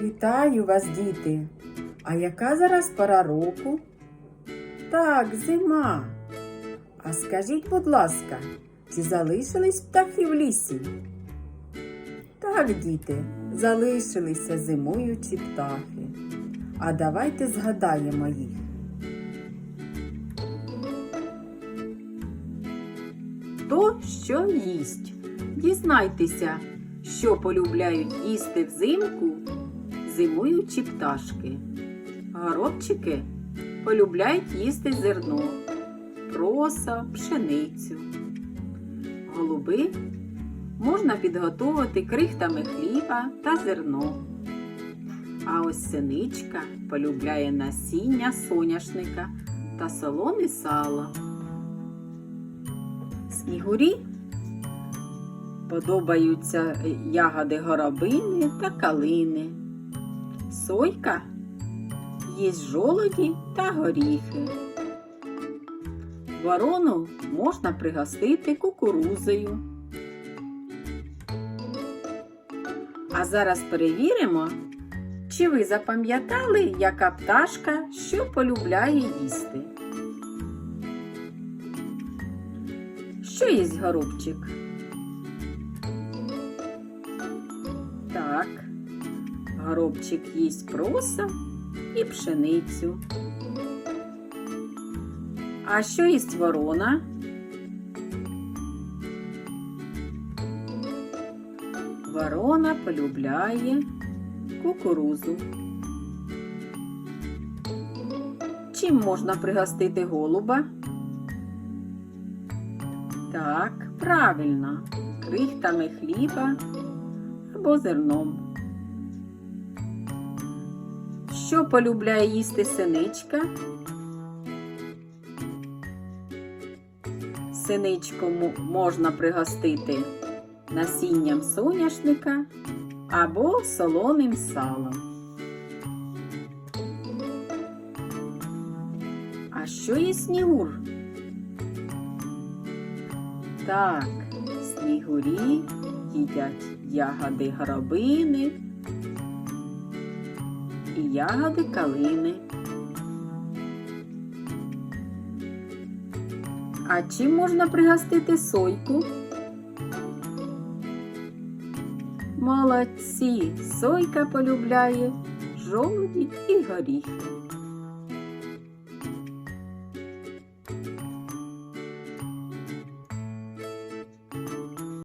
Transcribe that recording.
Вітаю вас, діти! А яка зараз пора року? Так, зима. А скажіть, будь ласка, чи залишились птахи в лісі? Так, діти, залишилися зимуючі птахи. А давайте згадаємо їх. Хто що їсть? Дізнайтеся, що полюбляють їсти взимку зимуючі пташки. Горобчики полюбляють їсти зерно, проса, пшеницю. Голуби можна підготувати крихтами хліба та зерно. А ось синичка полюбляє насіння соняшника та солоне сало. Снігурі подобаються ягоди горобини та калини. Сойка їсть жолоді та горіхи. Ворону можна пригостити кукурузою. А зараз перевіримо, чи ви запам'ятали, яка пташка що полюбляє їсти. Що їсть горобчик? Горобчик їсть проса і пшеницю. А що їсть ворона? Ворона полюбляє кукурузу. Чим можна пригостити голуба? Так, правильно, крихтами хліба або зерном. Що полюбляє їсти синичка? Синичку можна пригостити насінням соняшника або солоним салом. А що є снігур? Так, снігурі їдять ягоди гробини і ягоди калини. А чим можна пригостити сойку? Молодці, сойка полюбляє жолуді і горіхи.